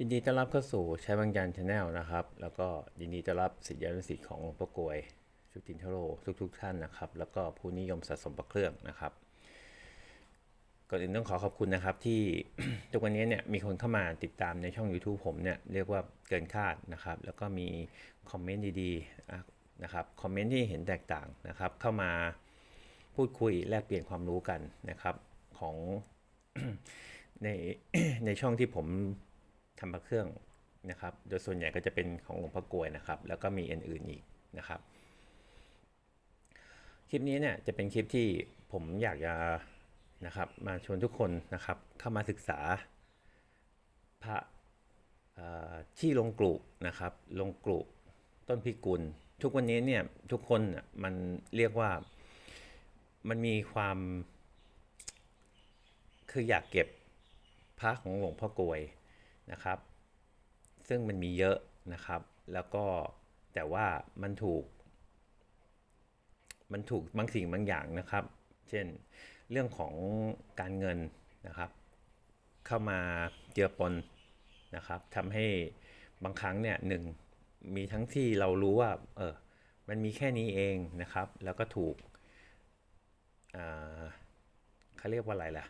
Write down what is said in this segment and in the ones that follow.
ยินดีต้อนรับเข้าสู่ใช้บางยันชาแนลนะครับ แล้วก็ยินดีต้อนรับสิทธิานุสิทธิ์ของหลวงพ่อกวยชุตินทโรทุกๆทท่านนะครับ แล้วก็ผู้นิยมสะสมพระเครื่องนะครับก่อนอื่นต้องขอขอบคุณนะครับที่ทุกวันนี้เนี่ยมีคนเข้ามาติดตามในช่อง YouTube ผมเนี่ยเรียกว่าเกินคาดนะครับ แล้วก็มีคอมเมนต์ดีๆนะครับคอมเมนต์ที่เห็นแตกต่างนะครับ เข้ามาพูดคุยแลกเปลี่ยนความรู้กันนะครับของในในช่องที่ผม ทำพระเครื่องนะครับ โดยส่วนใหญ่ก็จะเป็นของหลวงพ่อกลวยนะครับ แล้วก็มีอันอื่นอีกนะครับ คลิปนี้เนี่ยจะเป็นคลิปที่ผมอยากจะนะครับมาชวนทุกคนนะครับเข้ามาศึกษาพระที่ลงกลุนะครับ ลงกลุต้นพิกุล ทุกวันนี้เนี่ยทุกคนมันเรียกว่ามันมีความ คืออยากเก็บพระของหลวงพ่อกลวย นะครับ ซึ่งมันมีเยอะนะครับ แล้วก็แต่ว่ามันถูก มันถูกบางสิ่งบางอย่างนะครับ เช่นเรื่องของการเงินนะครับ เข้ามาเจือปนนะครับทำให้บางครั้งเนี่ยหนึ่งมีทั้งที่เรารู้ว่าเออมันมีแค่นี้เองนะครับ แล้วก็ถูกเขาเรียกว่าอะไรล่ะ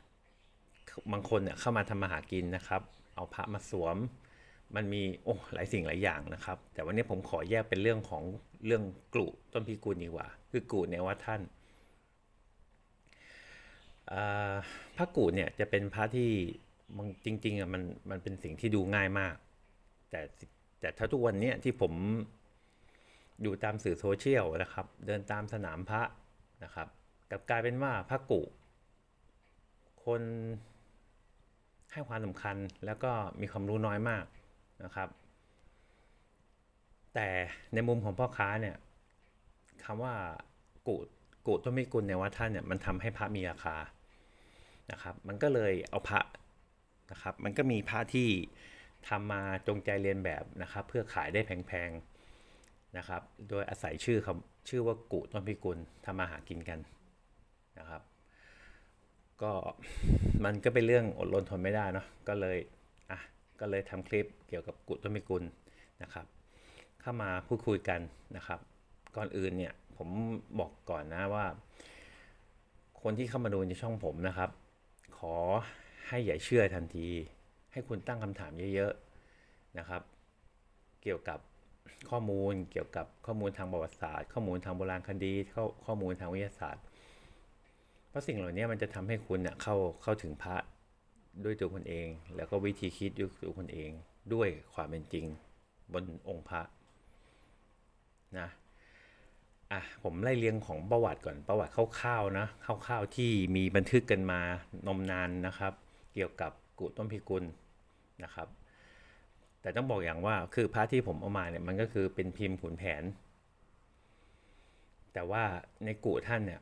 บางคนเนี่ยเข้ามาทำมาหากินนะครับ เอาพระมาสวม มันมีโอ้หลายสิ่งหลายอย่างนะครับ แต่วันนี้ผมขอแยกเป็นเรื่องของเรื่องกลุต้นพิกุลดีกว่า คือกลุเนี่ยว่าท่านพระกูดเนี่ยจะเป็นพระที่จริงๆอะมันมันเป็นสิ่งที่ดูง่ายมาก แต่แต่ถ้าทุกวันเนี้ยที่ผมอยู่ตามสื่อโซเชียลนะครับ เดินตามสนามพระนะครับกับกลายเป็นว่าพระกุคน ให้ความสำคัญแล้วก็มีความรู้น้อยมากนะครับ แต่ในมุมของพ่อค้าเนี่ยคำว่ากูดกูดต้นมิกุลในวัดท่านเนี่ยมันทำให้พระมีราคานะครับ มันก็เลยเอาพระนะครับ มันก็มีพระที่ทำมาจงใจเรียนแบบนะครับ เพื่อขายได้แพงๆนะครับ โดยอาศัยชื่อคำชื่อว่ากุต้นพิกุลทำมาหากินกันนะครับ ก็มันก็เป็นเรื่องอดรนทนไม่ได้เนาะก็เลยอะก็เลยทำคลิปเกี่ยวกับกุต้นพิกุลนะครับ เข้ามาพูดคุยกันนะครับ ก่อนอื่นเนี่ยผมบอกก่อนนะว่า คนที่เข้ามาดูในช่องผมนะครับ ขอให้อย่าเชื่อทันที ให้คุณตั้งคำถามเยอะๆนะครับ เกี่ยวกับข้อมูลเกี่ยวกับข้อมูลทางประวัติศาสตร์ ข้อมูลทางโบราณคดีข้อข้อมูลทางวิทยาศาสตร์ เพราะสิ่งเหล่านี้มันจะทำให้คุณเน่ยเข้าเข้าถึงพระด้วยตัวคุณเอง แล้วก็วิธีคิดด้วยตัวคุณเองด้วยความเป็นจริงบนองค์พระนะอะผมไล่เรียงของประวัติก่อนประวัติคร่าวๆนะคร่าวๆที่มีบันทึกกันมานมนานนะครับ เกี่ยวกับกุต้นพิกุลนะครับ แต่ต้องบอกอย่างว่าคือพระที่ผมเอามาเนี่ยมันก็คือเป็นพิมพ์ขุนแผน แต่ว่าในกุท่านเนี่ย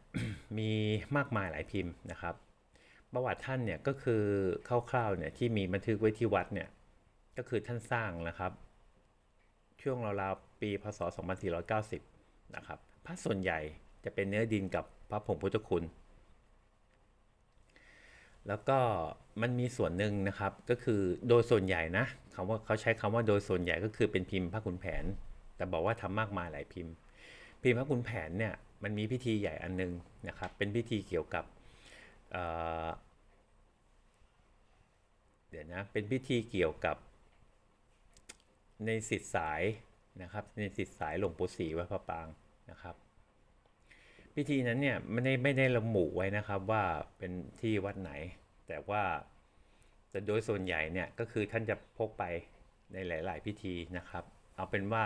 มีมากมายหลายพิมพ์นะครับ ประวัติท่านเนี่ยก็คือคร่าวๆเนี่ยที่มีบันทึกไว้ที่วัดเนี่ยก็คือท่านสร้างนะครับ ช่วงราวๆปีพศ 2490 นะครับพระส่วนใหญ่จะเป็นเนื้อดินกับพระผงพุทธคุณ แล้วก็มันมีส่วนหนึ่งนะครับก็คือโดยส่วนใหญ่นะคำว่าเขาใช้คำว่าโดยส่วนใหญ่ก็คือเป็นพิมพ์พระขุนแผน แต่บอกว่าทำมากมายหลายพิมพ์ พิมพ์พระขุนแผนเนี่ยมันมีพิธีใหญ่อันนึงนะครับ เป็นพิธีเกี่ยวกับเเดี๋ยวนะ เป็นพิธีเกี่ยวกับในสิทธิสายนะครับ ในสิทธิสายหลวงปู่ศรีวัดพระปางนะครับ พิธีนั้นเนี่ยไม่ได้ไม่ได้ระบุไว้นะครับว่าเป็นที่วัดไหน แต่ว่าแต่โดยส่วนใหญ่เนี่ยก็คือท่านจะพกไปในหลาย ๆ พิธีนะครับ เอาเป็นว่า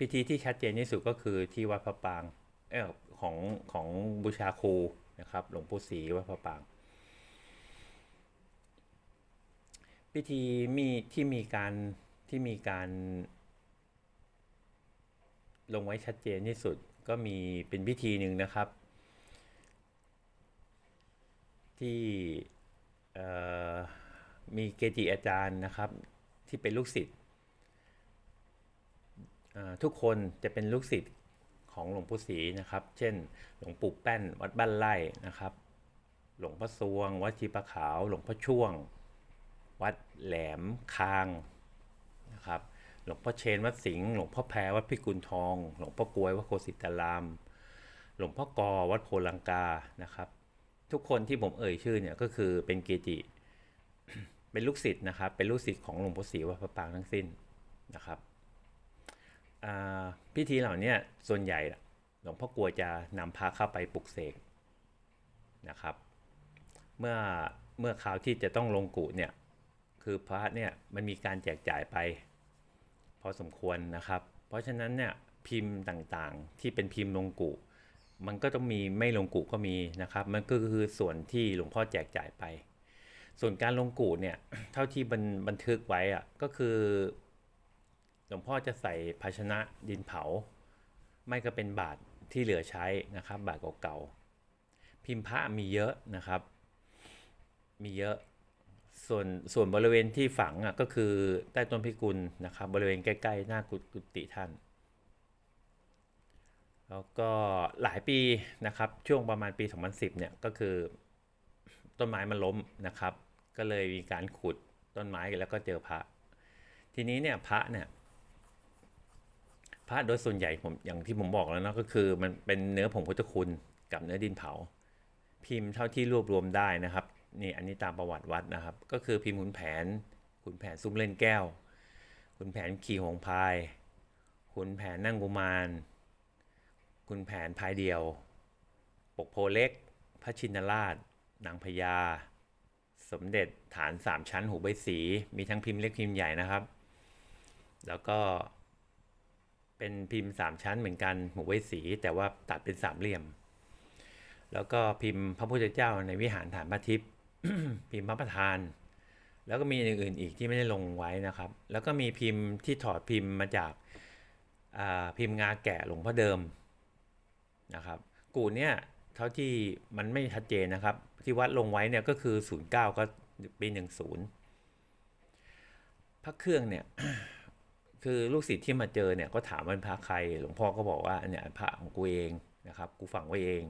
พิธีที่ชัดเจนที่สุดก็คือที่วัดพระปรางเออของของบูชาครูนะครับ หลวงปู่ศรีวัดพระปราง พิธีมีที่มีการที่มีการ ลงไว้ชัดเจนที่สุดก็มีเป็นพิธีหนึ่งนะครับ ที่มีเกจิอาจารย์นะครับ ที่เป็นลูกศิษย์ ทุกคนจะเป็นลูกศิษย์ของหลวงปู่ศรีนะครับ เช่น หลวงปู่แป้นวัดบ้านไร่นะครับ หลวงพ่อซวง วัดชีปะขาว หลวงพ่อช่วง วัดแหลมคางนะครับหลวงพ่อเชนวัดสิงห์หลวงพ่อแพรวัดพิกุลทอง หลวงพ่อกลวยวัดโคสิตาราม หลวงพ่อกอวัดโพลังกานะครับ ทุกคนที่ผมเอ่ยชื่อเนี่ยก็คือเป็นเกจิ เป็นลูกศิษย์นะครับ เป็นลูกศิษย์ของหลวงพ่อศรีวัดพระปรางทั้งสิ้นนะครับ พิธีเหล่านี้ส่วนใหญ่หลวงพ่อกลัวจะนำพาเข้าไปปลุกเสกนะครับ เมื่อเมื่อคราวที่จะต้องลงกุเนี่ยคือพระเนี่ยมันมีการแจกจ่ายไป พอสมควรนะครับ เพราะฉะนั้นเนี่ยพิมพ์ต่างๆที่เป็นพิมพ์ลงกุมันก็ต้องมีไม่ลงกุก็มีนะครับ มันก็คือส่วนที่หลวงพ่อแจกจ่ายไป ส่วนการลงกุเนี่ยเท่าที่บันบันทึกไว้อะก็คือ หลวงพ่อจะใส่ภาชนะดินเผา ไม่ก็เป็นบาทที่เหลือใช้นะครับ บาทเก่าๆพิมพ์พระมีเยอะนะครับ มีเยอะส่วนส่วนบริเวณที่ฝังอะก็คือใต้ต้นพิกุลนะครับ บริเวณใกล้ๆหน้ากุกุฏิท่าน แล้วก็หลายปีนะครับ ช่วงประมาณปี 2010 เนี่ยก็คือต้นไม้มันล้มนะครับ ก็เลยมีการขุดต้นไม้แล้วก็เจอพระ ทีนี้เนี่ยพระเนี่ย พระโดยส่วนใหญ่ผมอย่างที่ผมบอกแล้วเนาะก็คือ มันเป็นเนื้อผงพุทธคุณกับเนื้อดินเผา พิมพ์เท่าที่รวบรวมได้นะครับนี่อันนี้ตามประวัติวัดนะครับ ก็คือพิมพ์ขุนแผนขุนแผนซุ้มเล่นแก้วขุนแผนขี่หงพายขุนแผนนั่งกุมารขุนแผนพายเดียว ปกโพเล็ก พระชินราช นางพญาสมเด็จฐานสามชั้นหูใบสี มีทั้งพิมพ์เล็กพิมพ์ใหญ่นะครับ แล้วก็ เป็นพิมพ์สามชั้นเหมือนกันหมูไว้สี แต่ว่าตัดเป็นสามเหลี่ยม แล้วก็พิมพ์พระพุทธเจ้าในวิหารฐานพระทิพย์พิมพ์พระประธาน แล้วก็มีอย่างอื่นอีกที่ไม่ได้ลงไว้นะครับ แล้วก็มีพิมพ์ที่ถอดพิมพ์มาจากอ่าพิมพ์งาแกะหลวงพ่อเดิมนะครับ กูเนี่ยเท่าที่มันไม่ชัดเจนนะครับ ที่วัดลงไว้เนี่ยก็คือ 09 ก็ปี 10 พระเครื่องเนี่ย คือลูกศิษย์ที่มาเจอเนี่ยก็ถามว่าเป็นพระใคร หลวงพ่อก็บอกว่าเนี่ยพระของกูเองนะครับ กูฝังไว้เอง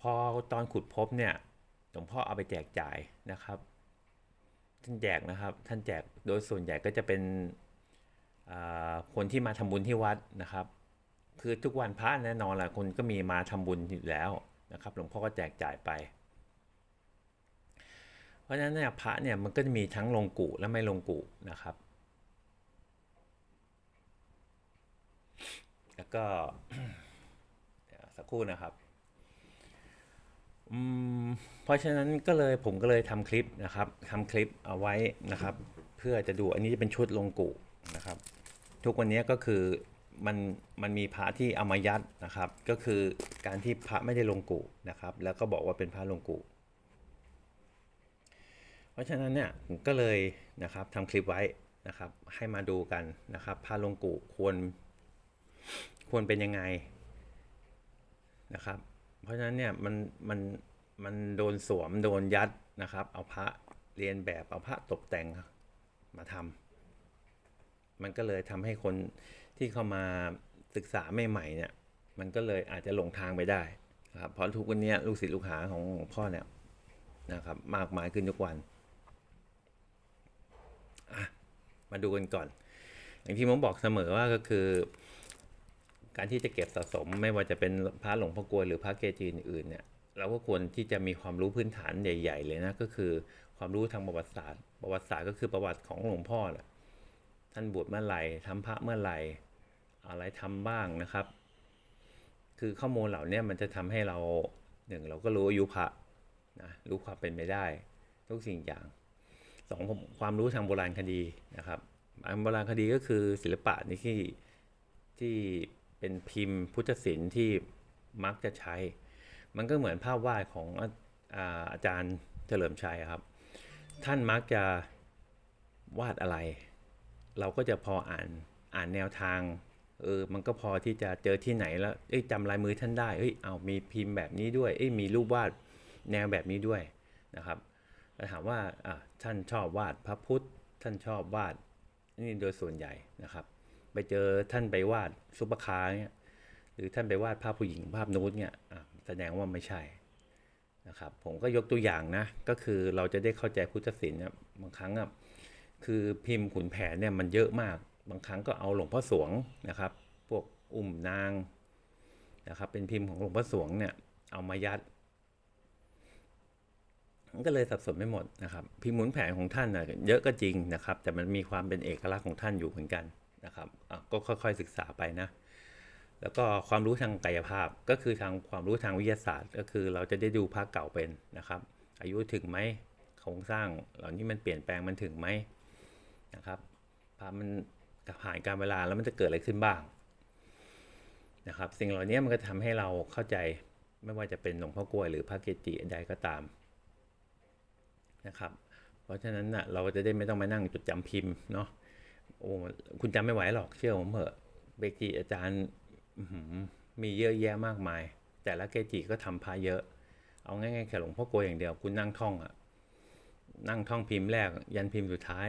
พอตอนขุดพบเนี่ยหลวงพ่อเอาไปแจกจ่ายนะครับ ท่านแจกนะครับ ท่านแจกโดยส่วนใหญ่ก็จะเป็นคนที่มาทำบุญที่วัดนะครับ คือทุกวันพระแน่นอนแหละคนก็มีมาทำบุญอยู่แล้วนะครับ หลวงพ่อก็แจกจ่ายไป เพราะฉะนั้นเนี่ยพระเนี่ยมันก็จะมีทั้งลงกุและไม่ลงกุนะครับ แล้วก็สักครู่นะครับเพราะฉะนั้นก็เลยผมก็เลยทำคลิปนะครับทำคลิปเอาไว้นะครับ เพื่อจะดูอันนี้จะเป็นชุดลงกุนะครับ ทุกวันนี้ก็คือมันมันมีพระที่เอามายัดนะครับ ก็คือการที่พระไม่ได้ลงกุนะครับ แล้วก็บอกว่าเป็นพระลงกุเพราะฉะนั้นเนี่ยผมก็เลยนะครับทำคลิปไว้นะครับ ให้มาดูกันนะครับพระลงกุควร ควรเป็นยังไงนะครับ เพราะฉะนั้นเนี่ยมันมันมันโดนสวมโดนยัดนะครับ เอาพระเรียนแบบเอาพระตกแต่งมาทำมันก็เลยทำให้คนที่เข้ามาศึกษาใหม่ๆเนี่ยมันก็เลยอาจจะหลงทางไปได้นะครับเพราะทุกวันนี้ลูกศิษย์ลูกหาของหลวงพ่อเนี่ยนะครับมากมายขึ้นทุกวันมาดูกันก่อน อย่างที่ผมบอกเสมอว่าก็คือ การที่จะเก็บสะสมไม่ว่าจะเป็นพระหลวงพ่อกวยหรือพระเกจิอื่นๆเนี่ยเราก็ควรที่จะมีความรู้พื้นฐานใหญ่ ๆ เลยนะก็คือความรู้ทางประวัติศาสตร์ ประวัติศาสตร์ก็คือประวัติของหลวงพ่อแหละท่านบวชเมื่อไหร่ทำพระเมื่อไหร่อะไรทำบ้างนะครับ คือข้อมูลเหล่านี้มันจะทำให้เราหนึ่งเราก็รู้อายุพระนะรู้ความเป็นไปได้ ทุกสิ่งอย่างสองความรู้ทางโบราณคดีนะครับโบราณคดีก็คือศิลปะนี่ที่ที่ เป็นพิมพ์พุทธศิลป์ที่มักจะใช้ มันก็เหมือนภาพวาดของอาอาจารย์เฉลิมชัยครับ ท่านมักจะวาดอะไร เราก็จะพออ่านอ่านแนวทางเออมันก็พอที่จะเจอที่ไหนแล้วเอ้ยจำลายมือท่านได้เอ้ยเอามีพิมพ์แบบนี้ด้วยเอ้ยมีรูปวาดแนวแบบนี้ด้วยนะครับแล้วถามว่าท่านชอบวาดพระพุทธท่านชอบวาดนี่โดยส่วนใหญ่นะครับ ไปเจอท่านไปวาดซุปเปอร์คาร์เนี่ยหรือท่านไปวาดภาพผู้หญิงภาพนูดเนี่ยแสดงว่าไม่ใช่นะครับผมก็ยกตัวอย่างนะ ก็คือเราจะได้เข้าใจพุทธศิลป์เนี่ยบางครั้งอะคือพิมพ์ขุนแผนเนี่ยมันเยอะมาก บางครั้งก็เอาหลวงพ่อสวงนะครับ พวกอุ่มนางนะครับ เป็นพิมพ์ของหลวงพ่อสวงเนี่ยเอามายัดมันก็เลยสับสนไม่หมดนะครับ พิมพ์หมุนแผนของท่านนะเยอะก็จริงนะครับ แต่มันมีความเป็นเอกลักษณ์ของท่านอยู่เหมือนกัน นะครับอะก็ค่อยๆศึกษาไปนะ แล้วก็ความรู้ทางกายภาพก็คือทางความรู้ทางวิทยาศาสตร์ ก็คือเราจะได้ดูพระเก่าเป็นนะครับ อายุถึงไหมโครงสร้างเหล่านี้มันเปลี่ยนแปลงมันถึงไหมนะครับพระมันผ่านการเวลาแล้วมันจะเกิดอะไรขึ้นบ้างนะครับ สิ่งเหล่านี้มันก็ทำให้เราเข้าใจไม่ว่าจะเป็นหลวงพ่อกล้วยหรือพระเกจิใดก็ตามนะครับ เพราะฉะนั้นนะเราจะได้ไม่ต้องมานั่งจดจำพิมพ์เนาะ โอ้คุณจำไม่ไหวหรอกเชื่อผมเถอะเบกีอาจารย์มีเยอะแยะมากมาย แต่ละเกจิก็ทำพาเยอะ เอาง่ายๆแค่หลวงพ่อโกยอย่างเดียว คุณนั่งท่องอะนั่งท่องพิมพ์แรก ยันพิมพ์สุดท้าย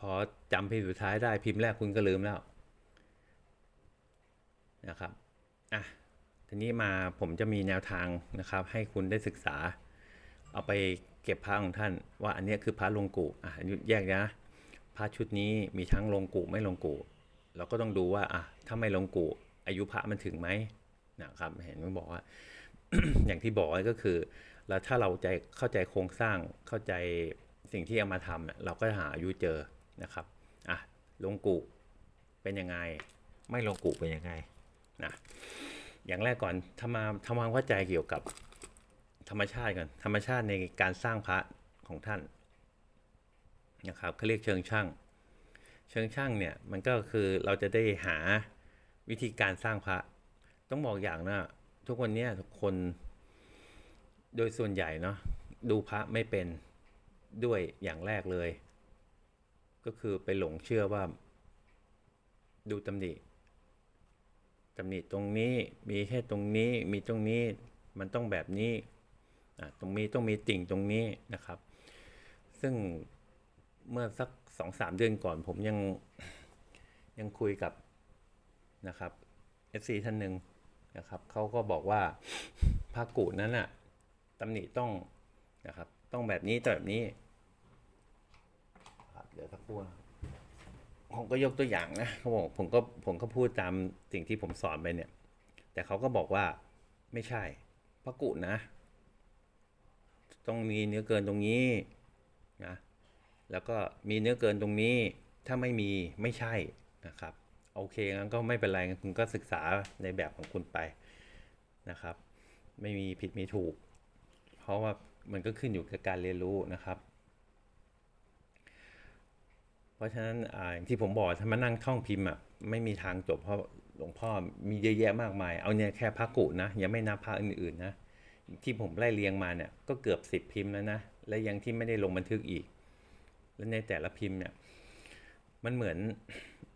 พอจำพิมพ์สุดท้ายได้พิมพ์แรกคุณก็ลืมแล้วนะครับอะทีนี้มาผมจะมีแนวทางนะครับ ให้คุณได้ศึกษา เอาไปเก็บพระของท่าน ว่าอันนี้คือพระลงกุอะแยกนะ พระชุดนี้มีทั้งลงกุไม่ลงกุเราก็ต้องดูว่าอะถ้าไม่ลงกุอายุพระมันถึงไหมนะครับ เห็นมันบอกว่า อย่างที่บอกก็คือ แล้วถ้าเราใจเข้าใจโครงสร้างเข้าใจสิ่งที่เอามาทำเนี่ยเราก็หาอายุเจอนะครับอะลงกุเป็นยังไง ไม่ลงกุเป็นยังไงนะอย่างแรกก่อนทำมาทำความเข้าใจเกี่ยวกับธรรมชาติก่อนธรรมชาติในการสร้างพระของท่าน นะครับเขาเรียกเชิงช่าง เชิงช่างเนี่ยมันก็คือเราจะได้หาวิธีการสร้างพระ ต้องบอกอย่างนะทุกวันเนี้ยคนโดยส่วนใหญ่เนาะดูพระไม่เป็นด้วยอย่างแรกเลย ก็คือไปหลงเชื่อว่า ดูตำหนิตำหนิตรงนี้มีแค่ตรงนี้มีตรงนี้มันต้องแบบนี้อะตรงนี้ต้องมีติ่งตรงนี้นะครับ ซึ่ง เมื่อสักสองสามเดือนก่อน ผมยังยังคุยกับนะครับ FC ท่านหนึ่งนะครับเขาก็บอกว่าพระกูนั้นน่ะตำหนิต้องนะครับต้องแบบนี้ต้องแบบนี้ครับเดี๋ยวสักครู่ผมก็ยกตัวอย่างนะเขาบอกผมก็ผมก็พูดตามสิ่งที่ผมสอนไปเนี่ย แต่เขาก็บอกว่าไม่ใช่พระกุนะ ต้องมีเนื้อเกินตรงนี้นะ แล้วก็มีเนื้อเกินตรงนี้ถ้าไม่มีไม่ใช่นะครับโอเคงั้นก็ไม่เป็นไรคุณก็ศึกษาในแบบของคุณไปนะครับ ไม่มีผิดมีถูก เพราะว่ามันก็ขึ้นอยู่กับการเรียนรู้นะครับ เพราะฉะนั้นอ่าอย่างที่ผมบอกถ้ามานั่งท่องพิมพ์อะไม่มีทางจบเพราะหลวงพ่อมีเยอะแยะมากมาย เอาเนี่ยแค่พระกุนะยังไม่นับพระอื่นๆนะที่ผมไล่เรียงมาเนี่ยก็เกือบสิบพิมพ์แล้วนะและยังที่ไม่ได้ลงบันทึกอีก และในแต่ละพิมพ์เนี่ยมันเหมือน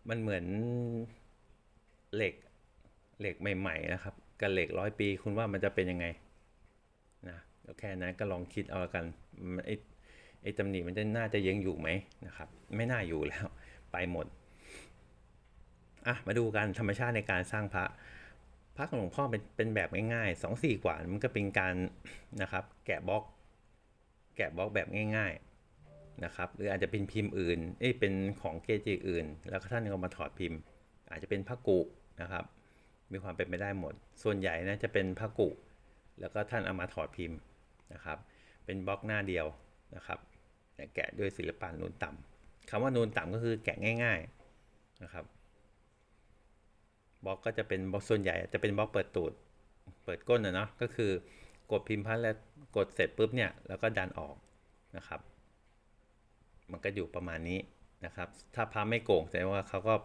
มันเหมือนเหล็กเหล็กใหม่ๆนะครับกับเหล็กร้อยปีคุณว่ามันจะเป็นยังไงนะแค่นั้นก็ลองคิดเอาละกันมันไอ้ไอ้ตำหนิมันจะน่าจะยังอยู่ไหมนะครับ ไม่น่าอยู่แล้วไปหมดอะมาดูกันธรรมชาติในการสร้างพระพระของหลวงพ่อเป็นเป็นแบบง่ายๆสองสี่กว่ามันก็เป็นการนะครับ แกะบล็อก แกะบล็อกแบบง่าย ๆ นะครับหรืออาจจะเป็นพิมพ์อื่นเอ้เป็นของเกจิอื่น แล้วท่านก็มาถอดพิมพ์ อาจจะเป็นพระกุนะครับ มีความเป็นไปได้หมด ส่วนใหญ่นะจะเป็นพระกุ แล้วก็ท่านเอามาถอดพิมพ์นะครับ เป็นบล็อกหน้าเดียวนะครับแกะด้วยศิลปะนูนต่ำคำว่านูนต่ำก็คือแกะง่าย ๆนะครับบล็อกก็จะเป็นบล็อกส่วนใหญ่จะเป็นบล็อกเปิดตูด เปิดก้นนะเนาะก็คือกดพิมพ์พัดแล้วกดเสร็จปุ๊บเนี่ยแล้วก็ดันออกนะครับ มันก็อยู่ประมาณนี้นะครับ ถ้าพาไม่โก่งแสดงว่าเขาก็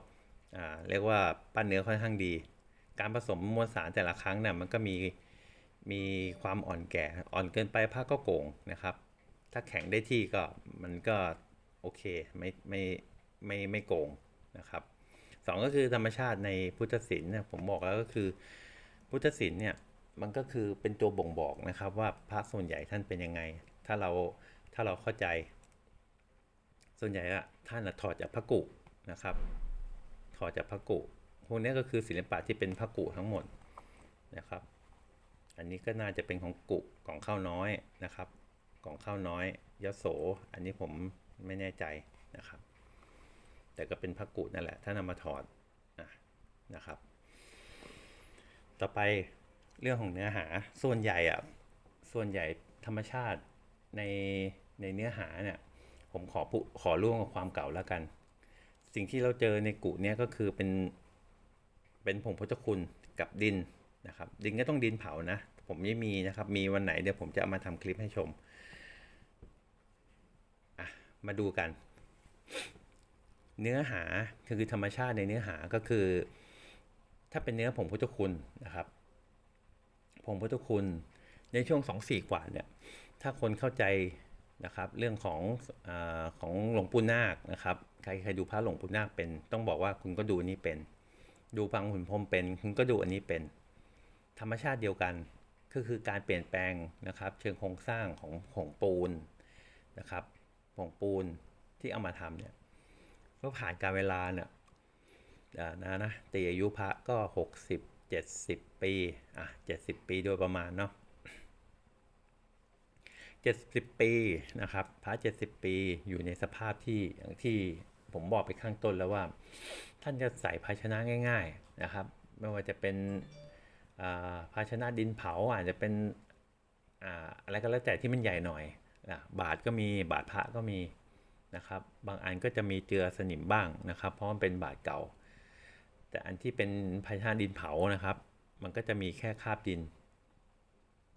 าเรียกว่าปั้นเนื้อค่อนข้างดี การผสมมวลสารแต่ละครั้งเนี่ยมันก็มีมีความอ่อนแก่อ่อนเกินไปผ้าก็โก่งนะครับ ถ้าแข็งได้ที่ก็มันก็โอเคไม่ไม่ไม่ไม่โก่งนะครับสองก็คือธรรมชาติในพุทธศิลป์เนี่ยผมบอกแล้วก็คือพุทธศิลป์เนี่ยมันก็คือเป็นตัวบ่งบอกนะครับว่าพระส่วนใหญ่ท่านเป็นยังไง ถ้าเราถ้าเราเข้าใจ ส่วนใหญ่อะท่านอะถอดจากพระกุนะครับ ถอดจากพระกุพวกนี้ก็คือศิลปะที่เป็นพระกุทั้งหมดนะครับ อันนี้ก็น่าจะเป็นของกุของข้าวน้อยนะครับของข้าวน้อยยโส อันนี้ผมไม่แน่ใจนะครับ แต่ก็เป็นพระกุนั่นแหละ ถ้านำมาถอดนะนะครับ ต่อไปเรื่องของเนื้อหาส่วนใหญ่อะส่วนใหญ่ธรรมชาติในในเนื้อหาเนี่ย ผมขอพูขอร่วมกับความเก่าแล้วกัน สิ่งที่เราเจอในกุเนี่ยก็คือเป็นเป็นผงพุทธคุณกับดินนะครับ ดินก็ต้องดินเผานะ ผมไม่มีนะครับ มีวันไหนเดี๋ยวผมจะเอามาทำคลิปให้ชมอะมาดูกัน เนื้อหาคือธรรมชาติในเนื้อหาก็คือ ถ้าเป็นเนื้อผงพุทธคุณนะครับผงพุทธคุณในช่วงสองสี่กว่าเนี่ยถ้าคนเข้าใจ นะครับเรื่องของอของหลวงปู่นาคนะครับใครใครดูพระหลวงปู่นาคเป็น ต้องบอกว่าคุณก็ดูอันนี้เป็น ดูพังหุ่นพรมเป็น คุณก็ดูอันนี้เป็น ธรรมชาติเดียวกันก็คือการเปลี่ยนแปลงนะครับ เชิงโครงสร้างของผงปูนนะครับผงปูนที่เอามาทำเนี่ยก็ผ่านการเวลาเนี่ยอ่านะนะตีอายุพระก็ 60 70 ปีอะ70 ปีโดยประมาณเนาะ 70 ปีนะครับพระ70 ปีอยู่ในสภาพที่อย่างที่ผมบอกไปข้างต้นแล้วว่า ท่านจะใส่ภาชนะง่าย ๆนะครับ ไม่ว่าจะเป็นภาชนะดินเผาอาจจะเป็นอ่าอะไรก็แล้วแต่ที่มันใหญ่หน่อยอะบาทก็มีบาทพระก็มีนะครับ บางอันก็จะมีเจือสนิมบ้างนะครับ เพราะมันเป็นบาดเก่า แต่อันที่เป็นภาชนะดินเผานะครับ มันก็จะมีแค่คราบดิน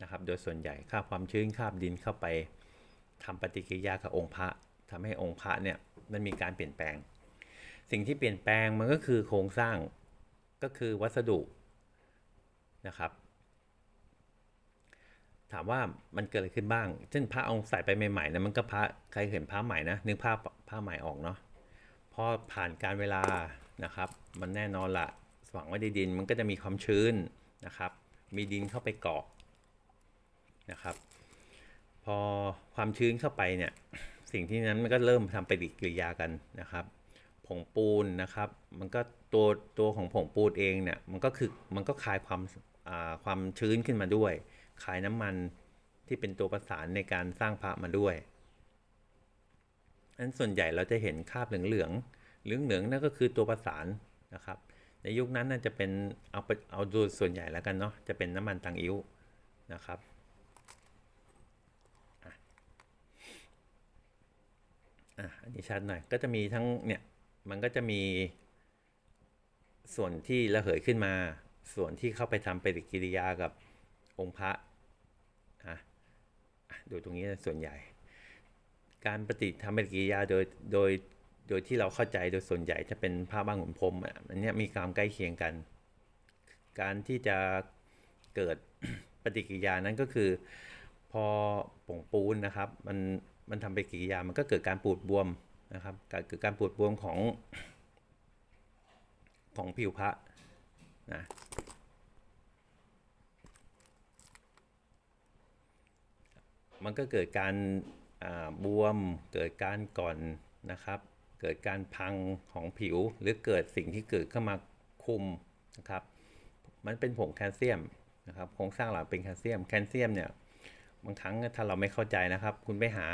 นะครับ โดยส่วนใหญ่คราความชื้นคราบดินเข้าไปทำปฏิกิริยากับองค์พระทำให้องค์พระเนี่ยมันมีการเปลี่ยนแปลง สิ่งที่เปลี่ยนแปลงมันก็คือโครงสร้างก็คือวัสดุนะครับ ถามว่ามันเกิดอะไรขึ้นบ้าง เช่นพระองค์ใส่ไปใหม่ๆนะมันก็พระใครเห็นพระใหม่นะนึกภาพผ้าใหม่ออกเนาะพอผ่านการเวลานะครับ มันแน่นอนละฝังไว้ในดินมันก็จะมีความชื้นนะครับ มีดินเข้าไปเกาะ นะครับ พอความชื้นเข้าไปเนี่ยสิ่งที่นั้นมันก็เริ่มทำปฏิกิริยากันนะครับ ผงปูนนะครับ มันก็ตัวตัวของผงปูนเองเนี่ยมันก็คือมันก็คายความความชื้นขึ้นมาด้วยขายน้ำมันที่เป็นตัวประสานในการสร้างพระมาด้วยนั้นส่วนใหญ่เราจะเห็นคราบเหลืองๆเหลืองๆนั่นก็คือตัวประสานนะครับ ในยุคนั้นน่าจะเป็นเอาเอาดูส่วนใหญ่แล้วกันเนาะจะเป็นน้ำมันตังอิ้วนะครับอะ อะอันนี้ชัดหน่อยก็จะมีทั้งเนี่ยมันก็จะมีส่วนที่ระเหยขึ้นมา ส่วนที่เข้าไปทำปฏิกิริยากับองค์พระอะอะดูตรงนี้ส่วนใหญ่ การปฏิทำปฏิกิริยาโดยโดยโดยที่เราเข้าใจโดยส่วนใหญ่จะเป็นผ้าบ้างขุนพรมอะอันนี้มีความใกล้เคียงกัน การที่จะเกิดปฏิกิริยานั้นก็คือ พอผงปูนนะครับ มัน มันทำปฏิกิริยามันก็เกิดการปูดบวมนะครับการเกิดการปูดบวมของของผิวพระนะมันก็เกิดการบวมเกิดการก่อนนะครับ เกิดการพังของผิวหรือเกิดสิ่งที่เกิดเข้ามาคุมนะครับ มันเป็นผงแคลเซียมนะครับโครงสร้างหลักเป็นแคลเซียมแคลเซียมเนี่ย บางครั้งถ้าเราไม่เข้าใจนะครับ คุณไปหา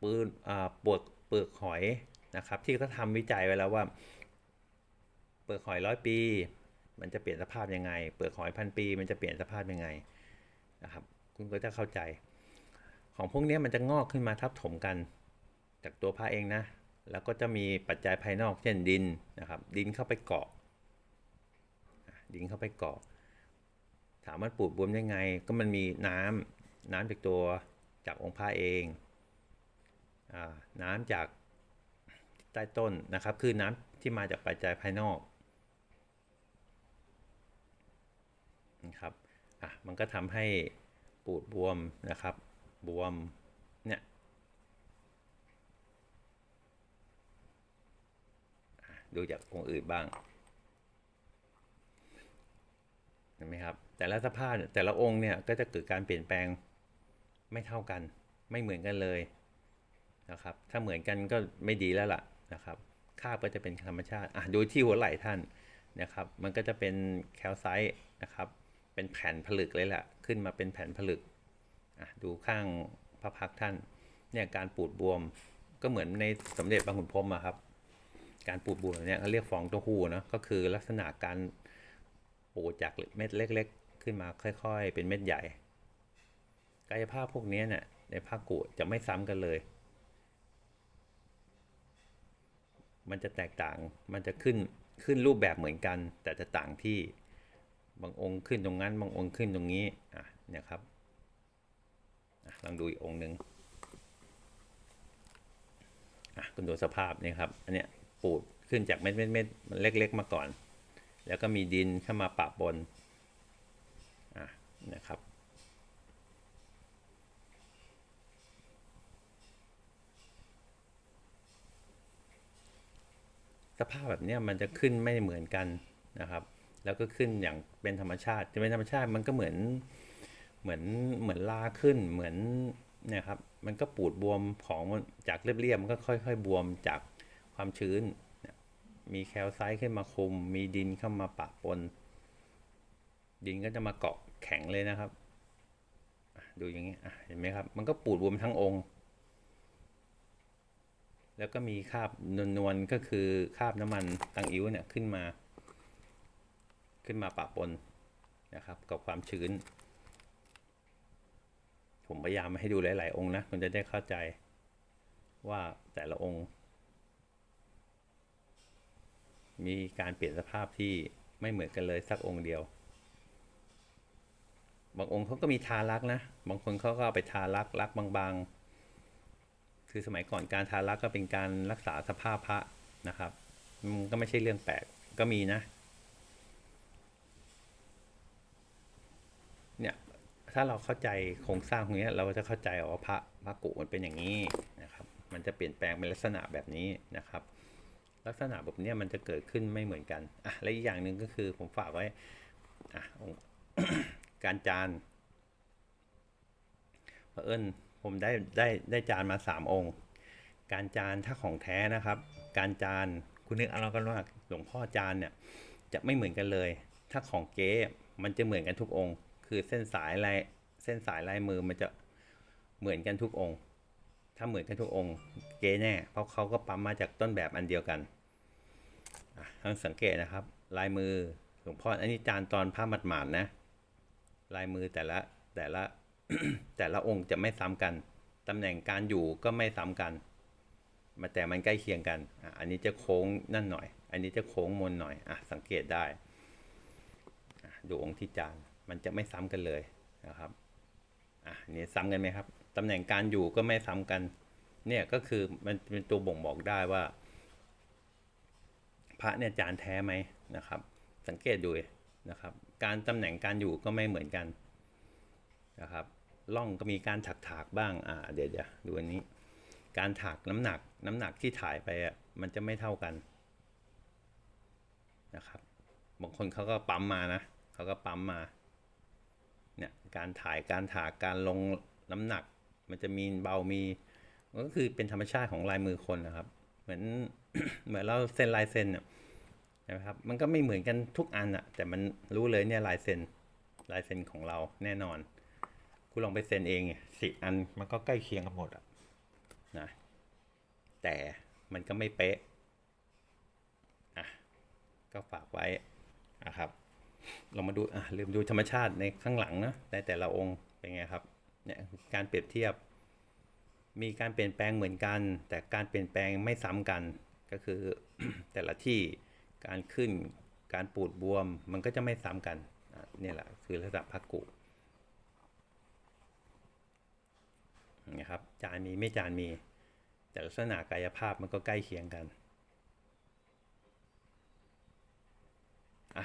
ปืนเปลือกเปลือกหอยนะครับ ที่เขาทำวิจัยไว้แล้วว่า เปลือกหอยร้อยปี มันจะเปลี่ยนสภาพยังไง เปลือกหอยพันปี มันจะเปลี่ยนสภาพยังไงนะครับ คุณก็จะเข้าใจ ของพวกนี้มันจะงอกขึ้นมาทับถมกัน จากตัวผ้าเองนะ แล้วก็จะมีปัจจัยภายนอกเช่นดินนะครับ ดินเข้าไปเกาะดินเข้าไปเกาะ ถามมันปูดบวมยังไง ก็มันมีน้ำน้ำจากตัวจากองค์พระเองอน้ำจากใต้ต้นนะครับ คือน้ำที่มาจากปัจจัยภายนอกนะครับอะมันก็ทำให้ปูดบวมนะครับ บวมเนี่ยดูจากองค์อื่นบ้าง เห็นไหมครับ แต่ละสภาพเนี่ยแต่ละองค์เนี่ยก็จะเกิดการเปลี่ยนแปลงไม่เท่ากัน ไม่เหมือนกันเลยนะครับ ถ้าเหมือนกันก็ไม่ดีแล้วล่ะนะครับคาบก็จะเป็นธรรมชาติอะดูที่หัวไหล่ท่านนะครับ มันก็จะเป็นแคลไซต์นะครับ เป็นแผ่นผลึกเลยแหละขึ้นมาเป็นแผ่นผลึกอะดูข้างพระพักท่าน เนี่ยการปูดบวมก็เหมือนในสมเด็จพระขุนพรหมอะครับ การปูดบวมเนี้ยเขาเรียกฟองเต้าหู้เนะก็คือลักษณะการ ปูดจากเม็ดเล็ก ๆ ขึ้นมาค่อยๆ เป็นเม็ดใหญ่ กายภาพพวกนี้เนี่ยในภาคกุจะไม่ซ้ำกันเลย มันจะแตกต่าง มันจะขึ้นขึ้นรูปแบบเหมือนกัน แต่จะต่างที่บางองค์ขึ้นตรงนั้น บางองค์ขึ้นตรงนี้อะเนี่ยครับลองดูอีกองค์หนึ่งอะคุณดูสภาพนี่ครับ อันเนี้ยปูดขึ้นจากเม็ดเม็ดเม็ดมันเล็ก ๆ มาก่อน แล้วก็มีดินเข้ามาปะปนะนะครับ สภาพแบบนี้มันจะขึ้นไม่เหมือนกันนะครับ แล้วก็ขึ้นอย่างเป็นธรรมชาติ จะเป็นธรรมชาติมันก็เหมือนเหมือนเหมือนลาขึ้นเหมือนเนี่ยครับ มันก็ปูดบวมของจากเรียบๆมันก็ค่อย ๆ บวมจากความชื้น มีแคลไซต์ขึ้นมาคุม มีดินเข้ามาปะปน ดินก็จะมาเกาะแข็งเลยนะครับ ดูอย่างนี้เห็นไหมครับ มันก็ปูดบวมทั้งองค์ แล้วก็มีคราบนวลๆก็คือคราบน้ำมันตังอิ้วเนี่ยขึ้นมา ขึ้นมาปะปนนะครับ กับความชื้น ผมพยายามมาให้ดูหลาย ๆ องค์นะคุณจะได้เข้าใจว่าแต่ละองค์ มีการเปลี่ยนสภาพที่ไม่เหมือนกันเลยสักองค์เดียว บางองค์เขาก็มีทารักนะ บางคนเขาก็เอาไปทารักรักบางๆ คือสมัยก่อนการทารักก็เป็นการรักษาสภาพพระนะครับมันก็ไม่ใช่เรื่องแปลกก็มีนะ เนี่ยถ้าเราเข้าใจโครงสร้างตรงนี้เราก็จะเข้าใจว่าพระพระกุมันเป็นอย่างนี้นะครับ มันจะเปลี่ยนแปลงเป็นลักษณะแบบนี้นะครับ ลักษณะแบบนี้มันจะเกิดขึ้นไม่เหมือนกันอะและอีกอย่างหนึ่งก็คือผมฝากไว้อะองการจานเพระเอิญผมได้ได้ได้จานมาสามองค์ การจานถ้าของแท้นะครับ การจานคุณนึกเอากันว่าหลวงพ่อจานเนี่ยจะไม่เหมือนกันเลย ถ้าของเก๊มันจะเหมือนกันทุกองค์ คือเส้นสายลายเส้นสายลายมือมันจะเหมือนกันทุกองค์ ถ้าเหมือนกันทุกองค์เก๊แน่เพราะเขาก็ปั๊มมาจากต้นแบบอันเดียวกันอะต้องสังเกตนะครับ ลายมือหลวงพ่ออันนี้จานตอนผ้าหมาดๆนะ ลายมือแต่ละแต่ละแต่ละองค์จะไม่ซ้ำกันตำแหน่งการอยู่ก็ไม่ซ้ำกัน มาแต่มันใกล้เคียงกันอะอันนี้จะโค้งนั่นหน่อย อันนี้จะโค้งมนหน่อยอะสังเกตได้ดูองค์ที่จานมันจะไม่ซ้ำกันเลยนะครับอะนี่ซ้ำกันไหมครับ ตำแหน่งการอยู่ก็ไม่ซ้ำกัน เนี่ยก็คือมันเป็นตัวบ่งบอกได้ว่า พระเนี่ยจานแท้ไหมนะครับ สังเกตดูนะครับ การตำแหน่งการอยู่ก็ไม่เหมือนกันนะครับล่องก็มีการถักถากบ้าง อ่า เดี๋ยวเดี๋ยวดูอันนี้ การถักน้ำหนัก น้ำหนักที่ถ่ายไปอะ มันจะไม่เท่ากันนะครับ บางคนเขาก็ปั๊มมานะเขาก็ปั๊มมา เนี่ย การถ่าย การถาก การลงน้ำหนัก มันจะมีเบามีมันก็คือเป็นธรรมชาติของลายมือคนนะครับ เหมือนเหมือนเราเซ็นลายเซ็นเนี่ยนะครับ มันก็ไม่เหมือนกันทุกอันอะแต่มันรู้เลยเนี่ยลายเซ็นลายเซ็นของเราแน่นอนคุณลองไปเซ็นเองสิอันมันก็ใกล้เคียงกันหมดอะนะแต่มันก็ไม่เป๊ะอะก็ฝากไว้นะครับ เรามาดูอะลืมดูธรรมชาติในข้างหลังนะในแต่ละองค์เป็นไงครับ เนี่ยการเปรียบเทียบ มีการเปลี่ยนแปลงเหมือนกัน แต่การเปลี่ยนแปลงไม่ซ้ำกัน ก็คือแต่ละที่การขึ้นการปูดบวมมันก็จะไม่ซ้ำกันนี่แหละคือระดับพักกุนะครับจานมีไม่จานมี แต่ลักษณะกายภาพมันก็ใกล้เคียงกันอะ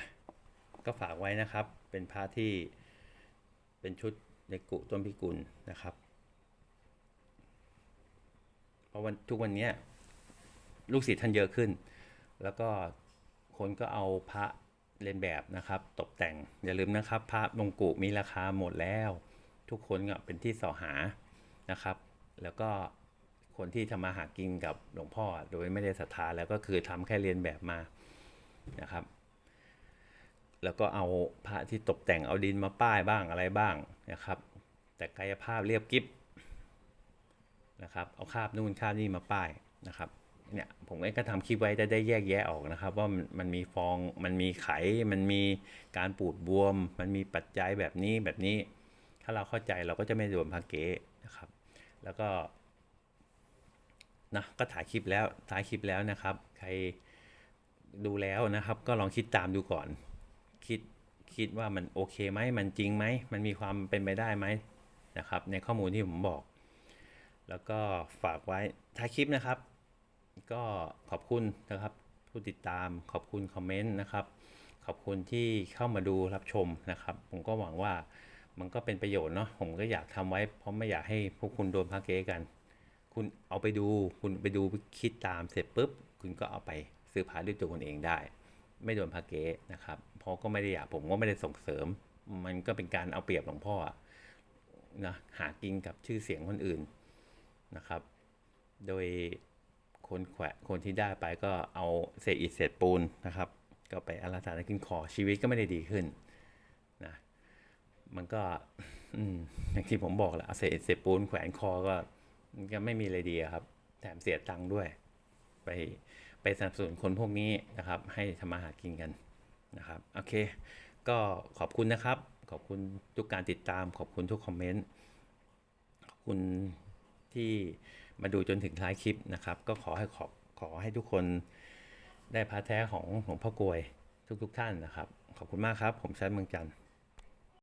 ก็ฝากไว้นะครับเป็นพระที่เป็นชุด ในกุต้นพิกุลนะครับเพราะวันทุกวันนี้ลูกศิษย์ท่านเยอะขึ้น แล้วก็คนก็เอาพระเลียนแบบนะครับ ตกแต่งอย่าลืมนะครับ พระมงกุมีราคาหมดแล้ว ทุกคนก็เป็นที่สอหานะครับ แล้วก็คนที่ทำมาหากินกับหลวงพ่อโดยไม่ได้ศรัทธาแล้วก็คือทำแค่เรียนแบบมานะครับ แล้วก็เอาพระที่ตกแต่งเอาดินมาป้ายบ้างอะไรบ้าง นะครับ แต่กายภาพเรียบกิบนะครับ เอาคาบนู่นคาบนี่มาป้ายนะครับ เนี่ยผมเองก็ทำคลิปไว้จะได้แยกแยะออกนะครับ ว่ามันมันมีฟอง มันมีไข มันมีการปูดบวม มันมีปัจจัยแบบนี้แบบนี้ ถ้าเราเข้าใจเราก็จะไม่โดนพาเก๊นะครับ แล้วก็นะก็ถ่ายคลิปแล้วถ่ายคลิปแล้วนะครับ ใครดูแล้วนะครับ ก็ลองคิดตามดูก่อน คิดว่ามันโอเคไหมมันจริงไหมมันมีความเป็นไปได้ไหมนะครับ ในข้อมูลที่ผมบอก แล้วก็ฝากไว้ท้ายคลิปนะครับ ก็ขอบคุณนะครับผู้ติดตามขอบคุณคอมเมนต์นะครับขอบคุณที่เข้ามาดูรับชมนะครับ ผมก็หวังว่ามันก็เป็นประโยชน์เนาะผมก็อยากทำไว้เพราะไม่อยากให้พวกคุณโดนพาเก๊กัน คุณเอาไปดู คุณไปดูคิดตามเสร็จปุ๊บ คุณก็เอาไปซื้อพาด้วยตัวคุณเองได้ ไม่โดนพาเก๊นะครับเพราะก็ไม่ได้อยากผมก็ไม่ได้ส่งเสริม มันก็เป็นการเอาเปรียบหลวงพ่อนะหากินกับชื่อเสียงคนอื่นนะครับ โดยคนแขวะคนที่ได้ไปก็เอาเศษอิฐเศษปูนนะครับ ก็ไปอาราธนาขึ้นคอชีวิตก็ไม่ได้ดีขึ้นนะมันก็อย่างที่ผมบอกแหละเอาเศษอิฐเศษปูนแขวนคอก็มันก็ไม่มีอะไรดีครับ แถมเสียตังค์ด้วย ไป ไปสนับสนุนคนพวกนี้นะครับ ให้ทำมาหากินกันนะครับโอเค ก็ขอบคุณนะครับ ขอบคุณทุกการติดตาม ขอบคุณทุกคอมเมนต์ขอบคุณที่มาดูจนถึงท้ายคลิปนะครับ ก็ขอให้ขอบขอให้ทุกคนได้พาแท้ของหลวงพ่อกลวยทุกๆทท่านนะครับ ขอบคุณมากครับ ผมชันเมืองจันทร์